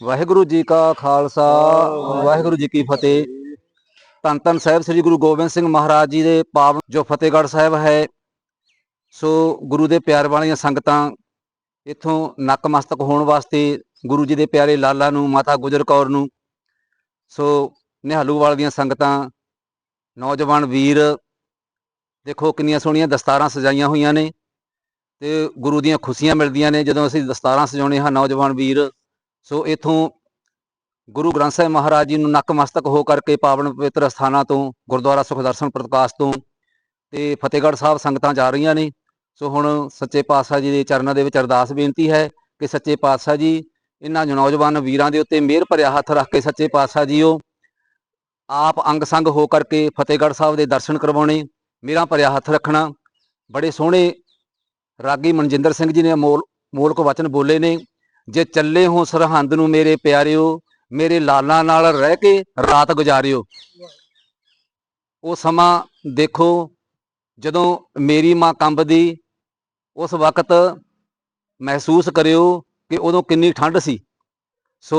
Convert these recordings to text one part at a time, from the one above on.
ਵਾਹਿਗੁਰੂ ਜੀ ਕਾ ਖਾਲਸਾ ਵਾਹਿਗੁਰੂ ਜੀ ਕੀ ਫਤਿਹ। ਧੰਨ ਧੰਨ ਸਾਹਿਬ ਸ੍ਰੀ ਗੁਰੂ ਗੋਬਿੰਦ ਸਿੰਘ ਮਹਾਰਾਜ ਜੀ ਦੇ ਪਾਵਨ ਜੋ ਫਤਿਹਗੜ੍ਹ ਸਾਹਿਬ ਹੈ। ਸੋ ਗੁਰੂ ਦੇ ਪਿਆਰ ਵਾਲੀਆਂ ਸੰਗਤਾਂ ਇੱਥੋਂ ਨਕਮਸਤਕ ਹੋਣ ਵਾਸਤੇ ਗੁਰੂ ਜੀ ਦੇ ਪਿਆਰੇ ਲਾਲਾ ਨੂੰ ਮਾਤਾ ਗੁਜਰ ਕੌਰ ਨੂੰ ਸੋ ਨਿਹਾਲੂਵਾਲ ਦੀਆਂ ਸੰਗਤਾਂ ਨੌਜਵਾਨ ਵੀਰ ਦੇਖੋ ਕਿੰਨੀਆਂ ਸੋਹਣੀਆਂ ਦਸਤਾਰਾਂ ਸਜਾਈਆਂ ਹੋਈਆਂ ਨੇ ਤੇ ਗੁਰੂ ਦੀਆਂ ਖੁਸ਼ੀਆਂ ਮਿਲਦੀਆਂ ਨੇ ਜਦੋਂ ਅਸੀਂ ਦਸਤਾਰਾਂ ਸਜਾਉਣੇ ਹਾਂ ਨੌਜਵਾਨ ਵੀਰ। ਸੋ ਇਥੋਂ ਗੁਰੂ ਗ੍ਰੰਥ ਸਾਹਿਬ ਮਹਾਰਾਜ ਜੀ ਨੂੰ ਨਕਮਸਤਕ ਹੋ ਕਰਕੇ ਪਾਵਨ ਪਵਿੱਤਰ ਸਥਾਨਾਂ ਤੋਂ, ਗੁਰਦੁਆਰਾ ਸੁਖਦਰਸ਼ਨ ਪ੍ਰਕਾਸ਼ ਤੋਂ ਤੇ ਫਤਿਹਗੜ੍ਹ ਸਾਹਿਬ ਸੰਗਤਾਂ ਜਾ ਰਹੀਆਂ ਨੇ। ਸੋ ਹੁਣ ਸੱਚੇ ਪਾਤਸ਼ਾਹ ਜੀ ਦੇ ਚਰਨਾਂ ਦੇ ਵਿੱਚ ਅਰਦਾਸ ਬੇਨਤੀ ਹੈ ਕਿ ਸੱਚੇ ਪਾਤਸ਼ਾਹ ਜੀ, ਇਹਨਾਂ ਨੌਜਵਾਨ ਵੀਰਾਂ ਦੇ ਉੱਤੇ ਮਿਹਰ ਭਰਿਆ ਹੱਥ ਰੱਖ ਕੇ ਸੱਚੇ ਪਾਤਸ਼ਾਹ ਜੀਓ। ਆਪ ਅੰਗ ਸੰਗ ਹੋ ਕਰਕੇ ਫਤਿਹਗੜ੍ਹ ਸਾਹਿਬ ਦੇ ਦਰਸ਼ਨ ਕਰਵਾਉਣੇ ਮੇਰਾ ਭਰਿਆ ਹੱਥ ਰੱਖਣਾ। ਬੜੇ ਸੋਹਣੇ ਰਾਗੀ ਮਨਜਿੰਦਰ ਸਿੰਘ ਜੀ ਨੇ ਮੋਲ, ਮੋਲਕ ਵਚਨ ਬੋਲੇ ਨੇ। ਜੇ ਚੱਲੇ ਹੋ ਸਰਹੰਦ ਨੂੰ ਮੇਰੇ ਪਿਆਰਿਓ, ਮੇਰੇ ਲਾਲਾਂ ਨਾਲ ਰਹਿ ਕੇ ਰਾਤ ਗੁਜ਼ਾਰਿਓ। ਉਹ ਸਮਾਂ ਦੇਖੋ, ਜਦੋਂ ਮੇਰੀ ਮਾਂ ਕੰਬਦੀ, ਉਸ ਵਕਤ ਮਹਿਸੂਸ ਕਰਿਓ ਕਿ ਉਦੋਂ ਕਿੰਨੀ ਠੰਡ ਸੀ। ਸੋ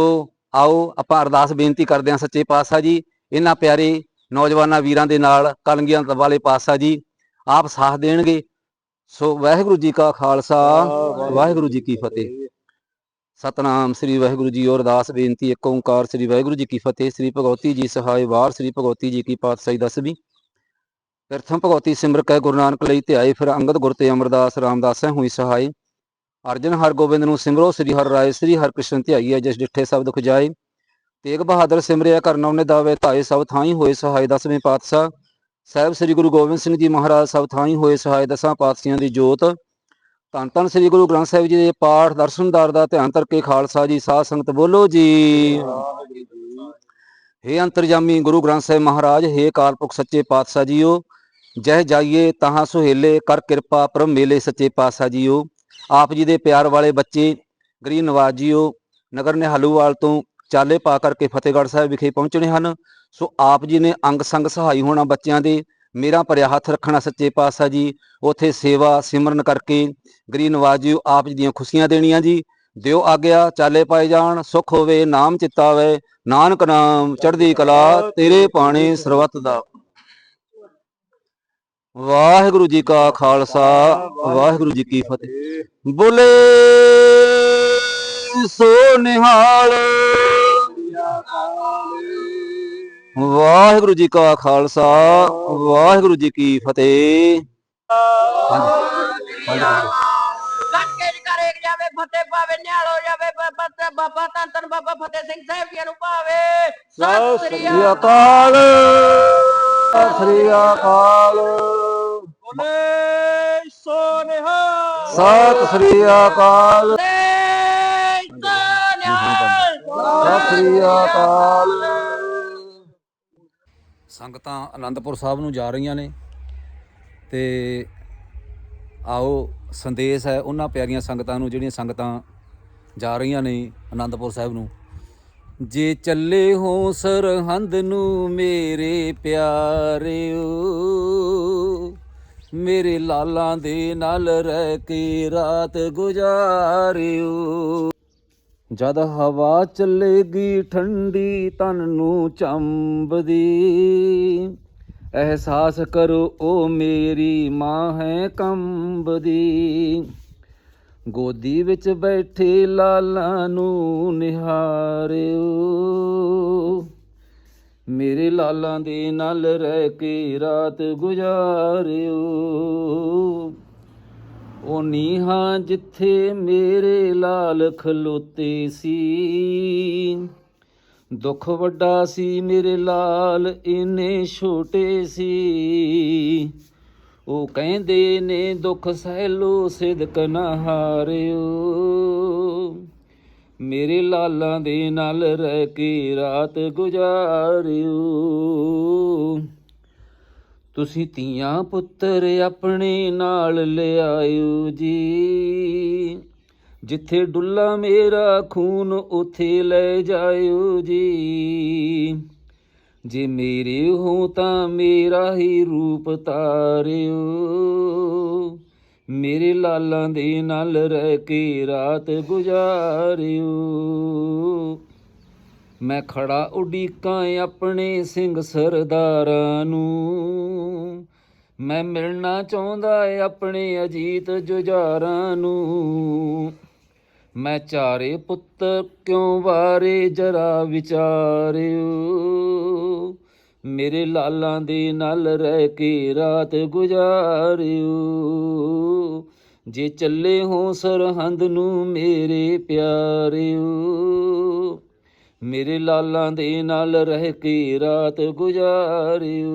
ਆਓ ਆਪਾਂ ਅਰਦਾਸ ਬੇਨਤੀ ਕਰਦੇ ਹਾਂ ਸੱਚੇ ਪਾਤਸ਼ਾਹ ਜੀ, ਇਹਨਾਂ ਪਿਆਰੇ ਨੌਜਵਾਨਾਂ ਵੀਰਾਂ ਦੇ ਨਾਲ, ਕਲਗੀਆਂ ਵਾਲੇ ਪਾਤਸ਼ਾਹ ਜੀ, ਆਪ ਸਾਥ ਦੇਣਗੇ। ਸੋ ਵਾਹਿਗੁਰੂ ਜੀ ਕਾ ਖਾਲਸਾ, ਵਾਹਿਗੁਰੂ ਜੀ ਕੀ ਫਤਿਹ। ਸਤਨਾਮ ਸ੍ਰੀ ਵਾਹਿਗੁਰੂ ਜੀ ਅਰਦਾਸ ਬੇਨਤੀ ਏਕ ਓੰਕਾਰ ਸ੍ਰੀ ਵਾਹਿਗੁਰੂ ਜੀ ਕੀ ਫਤਿਹ, ਸ੍ਰੀ ਭਗਵਤੀ ਜੀ ਸਹਾਇ ਵਾਰ, ਸ੍ਰੀ ਭਗਵਤੀ ਜੀ ਕੀ ਪਾਤਸ਼ਾਹੀ ਦਸਵੀਂ। ਪ੍ਰਥਮ ਭਗਵਤੀ ਸਿਮਰ ਕੈ ਗੁਰੂ ਨਾਨਕ ਲਈ ਧਿਆਏ ਫਿਰ ਅੰਗਦ ਗੁਰ ਤੇ ਅਮਰਦਾਸ ਰਾਮਦਾਸ ਹੈ ਹੋਈ ਸਹਾਈ ਅਰਜਨ ਹਰ ਗੋਬਿੰਦ ਨੂੰ ਸਿਮਰੋ, ਸ੍ਰੀ ਹਰ ਰਾਏ, ਸ੍ਰੀ ਹਰਿ ਕ੍ਰਿਸ਼ਨ ਧਿਆਈਐ ਜਿਸ ਡਿਠੇ ਸਭ ਦੁਖ ਜਾਏ। ਤੇਗ ਬਹਾਦਰ ਸਿਮਰਿਆ ਕਰਨਾ ਨੇ ਦਾਵੇ ਧਾਏ, ਸਭ ਥਾਈ ਹੋਏ ਸਹਾਈ ਦਸਵੇਂ ਪਾਤਸ਼ਾਹ। ਸਾਹਿਬ ਸ੍ਰੀ ਗੁਰੂ ਗੋਬਿੰਦ ਸਿੰਘ ਜੀ ਮਹਾਰਾਜ ਸਭ ਥਾਈ ਹੋਏ ਸਹਾਇ ਦਸਾਂ ਪਾਤਸ਼ਾਹਾਂ ਦੀ ਜੋਤ। ਧੰਨ ਧੰਨ ਸ੍ਰੀ ਗੁਰੂ ਗ੍ਰੰਥ ਸਾਹਿਬ ਜੀ ਦੇ ਪਾਠ ਦਰਸ਼ਨਦਾਰ ਦਾ ਧਿਆਨ ਕਰਕੇ ਖਾਲਸਾ ਜੀ, ਸਾਧ ਸੰਗਤ ਬੋਲੋ ਜੀ। ਹੇ ਅੰਤਰਜਾਮੀ ਗੁਰੂ ਗ੍ਰੰਥ ਸਾਹਿਬ ਮਹਾਰਾਜ, ਹੇ ਅਕਾਲ ਸੱਚੇ ਪਾਤਸ਼ਾਹ ਜੀਓ। ਜਹ ਜਾਈਏ ਤਹਾਂ ਸੁਹੇਲੇ, ਕਰ ਕਿਰਪਾ ਪ੍ਰਭ ਮੇਲੇ ਸੱਚੇ ਪਾਤਸ਼ਾਹ ਜੀਓ। ਆਪ ਜੀ ਦੇ ਪਿਆਰ ਵਾਲੇ ਬੱਚੇ ਗਰੀ ਨਵਾਜ ਜੀਓ, ਨਗਰ ਨਿਹਾਲੂਵਾਲ ਤੋਂ ਚਾਲੇ ਪਾ ਕਰਕੇ ਫਤਿਹਗੜ੍ਹ ਸਾਹਿਬ ਵਿਖੇ ਪਹੁੰਚਣੇ ਹਨ। ਸੋ ਆਪ ਜੀ ਨੇ ਅੰਗ ਸੰਗ ਸਹਾਈ ਹੋਣਾ ਬੱਚਿਆਂ ਦੇ। ਮੇਰਾ ਭਰਿਆ ਹੱਥ ਰੱਖਣਾ ਸੱਚੇ ਪਾਤਸ਼ਾਹ ਜੀ। ਉਥੇ ਸੇਵਾ ਸਿਮਰਨ ਕਰਕੇ ਗਰੀਬ ਨਵਾਜ ਜੀ ਆਪ ਜੀ ਦੀਆਂ ਖੁਸ਼ੀਆਂ ਦੇਣੀਆਂ ਜੀ। ਦਿਓ ਆਗਿਆ, ਚਾਲੇ ਪਾਏ ਜਾਣ, ਸੁਖ ਹੋਵੇ, ਨਾਮ ਚਿਤਾਵੇ, ਨਾਨਕ ਨਾਮ, ਚੜ੍ਹਦੀ ਕਲਾ, ਤੇਰੇ ਪਾਣੇ ਸਰਬਤ ਦਾ। ਵਾਹਿਗੁਰੂ ਜੀ ਕਾ ਖਾਲਸਾ, ਵਾਹਿਗੁਰੂ ਜੀ ਕੀ ਫਤਿਹ। ਬੋਲੇ ਸੋ ਨਿਹਾਲ। ਵਾਹਿਗੁਰੂ ਜੀ ਕਾ ਖਾਲਸਾ ਵਾਹਿਗੁਰੂ ਜੀ ਕੀ ਫਤਿਹ। ਹਾਂਜੀ ਹਾਂਜੀ। ਗੱਟਕੇ ਜੀ ਕਰੇ ਜਾਵੇ ਫਤਿਹ ਪਾਵੇ ਨਿਹਾਲ ਹੋ ਜਾਵੇ ਬਾਬਾ ਤੇ ਬਾਬਾ ਧੰਨ ਧੰਨ ਬਾਬਾ ਫਤਿਹ ਸਿੰਘ ਸਾਹਿਬ ਜੀ ਨੂੰ ਪਾਵੇ ਸਤਿ ਸ੍ਰੀ ਸ੍ਰੀ ਅਕਾਲ। ਸਤਿ ਸ੍ਰੀ ਅਕਾਲ। ਬੋਲੇ ਸੋਨਿਹਾ। ਸਤਿ ਸ੍ਰੀ ਅਕਾਲ। ਸਤਿ ਸ੍ਰੀ ਅਕਾਲ। ਸੰਗਤਾਂ ਆਨੰਦਪੁਰ ਸਾਹਿਬ ਨੂੰ ਜਾ ਰਹੀਆਂ ਨੇ ਤੇ ਆਓ ਸੰਦੇਸ਼ ਹੈ ਉਹਨਾਂ ਪਿਆਰੀਆਂ ਸੰਗਤਾਂ ਨੂੰ, ਜਿਹੜੀਆਂ ਸੰਗਤਾਂ ਜਾ ਰਹੀਆਂ ਨੇ ਆਨੰਦਪੁਰ ਸਾਹਿਬ ਨੂੰ। ਜੇ ਚੱਲੇ ਹੋ ਸਰਹੰਦ ਨੂੰ ਮੇਰੇ ਪਿਆਰਿਓ, ਮੇਰੇ ਲਾਲਾਂ ਦੇ ਨਾਲ ਰਹਿ ਕੇ ਰਾਤ ਗੁਜ਼ਾਰਿਓ। ਜਦ ਹਵਾ ਚੱਲੇਗੀ ਠੰਡੀ ਤਨ ਨੂੰ ਚੰਬਦੀ। ਅਹਿਸਾਸ ਕਰੋ ਉਹ ਮੇਰੀ ਮਾਂ ਹੈ ਕੰਬਦੀ। ਗੋਦੀ ਵਿੱਚ ਬੈਠੇ ਲਾਲਾਂ ਨੂੰ ਨਿਹਾਰਿਓ। ਮੇਰੇ ਲਾਲਾਂ ਦੇ ਨਾਲ ਰਹਿ ਕੇ ਰਾਤ ਗੁਜ਼ਾਰਿਓ। ਉਹ ਨੀਹਾਂ ਜਿੱਥੇ ਮੇਰੇ ਲਾਲ ਖਲੋਤੇ ਸੀ। ਦੁੱਖ ਵੱਡਾ ਸੀ ਮੇਰੇ ਲਾਲ, ਇੰਨੇ ਛੋਟੇ ਸੀ। ਉਹ ਕਹਿੰਦੇ ਨੇ, ਦੁੱਖ ਸਹਿ ਲੋ ਸਿਦਕ ਨਾ ਹਾਰਿਓ। ਮੇਰੇ ਲਾਲਾਂ ਦੇ ਨਾਲ ਰਹਿ ਕੇ ਰਾਤ ਗੁਜ਼ਾਰਿਓ। ਤੁਸੀਂ ਧੀਆਂ ਪੁੱਤਰ ਆਪਣੇ ਨਾਲ ਲਿਆਇਓ ਜੀ। ਜਿੱਥੇ ਡੁੱਲਾ ਮੇਰਾ ਖੂਨ ਉਥੇ ਲੈ ਜਾਇਓ ਜੀ। ਜੇ ਮੇਰੇ ਹੋ ਤਾਂ ਮੇਰਾ ਹੀ ਰੂਪ ਤਾਰਿਓ। ਮੇਰੇ ਲਾਲਾਂ ਦੇ ਨਾਲ ਰਹਿ ਕੇ ਰਾਤ ਗੁਜ਼ਾਰਿਓ। ਮੈਂ ਖੜਾ ਉਡੀਕਾਂ ਆਪਣੇ ਸਿੰਘ ਸਰਦਾਰਾਂ ਨੂੰ। ਮੈਂ ਮਿਲਣਾ ਚਾਹੁੰਦਾ ਏ ਆਪਣੇ ਅਜੀਤ ਜੁਝਾਰਾਂ ਨੂੰ। ਮੈਂ ਚਾਰੇ ਪੁੱਤਰ ਕਿਉਂ ਵਾਰੇ ਜਰਾ ਵਿਚਾਰਿਓ? ਮੇਰੇ ਲਾਲਾਂ ਦੇ ਨਾਲ ਰਹਿ ਕੇ ਰਾਤ ਗੁਜ਼ਾਰਿਓ। ਜੇ ਚੱਲੇ ਹੋ ਸਰਹੰਦ ਨੂੰ ਮੇਰੇ ਪਿਆਰਿਓ, ਮੇਰੇ ਲਾਲਾਂ ਦੇ ਨਾਲ ਰਹਿ ਕੇ ਰਾਤ ਗੁਜ਼ਾਰਿਓ।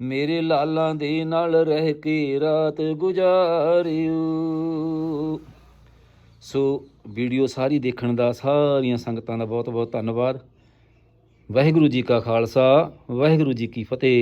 ਮੇਰੇ ਲਾਲਾਂ ਦੇ ਨਾਲ ਰਹਿ ਕੇ ਰਾਤ ਗੁਜ਼ਾਰਿਓ। ਸੋ ਵੀਡੀਓ ਸਾਰੀ ਦੇਖਣ ਦਾ, ਸਾਰੀਆਂ ਸੰਗਤਾਂ ਦਾ ਬਹੁਤ ਬਹੁਤ ਧੰਨਵਾਦ। ਵਾਹਿਗੁਰੂ ਜੀ ਕਾ ਖਾਲਸਾ, ਵਾਹਿਗੁਰੂ ਜੀ ਕੀ ਫਤਿਹ।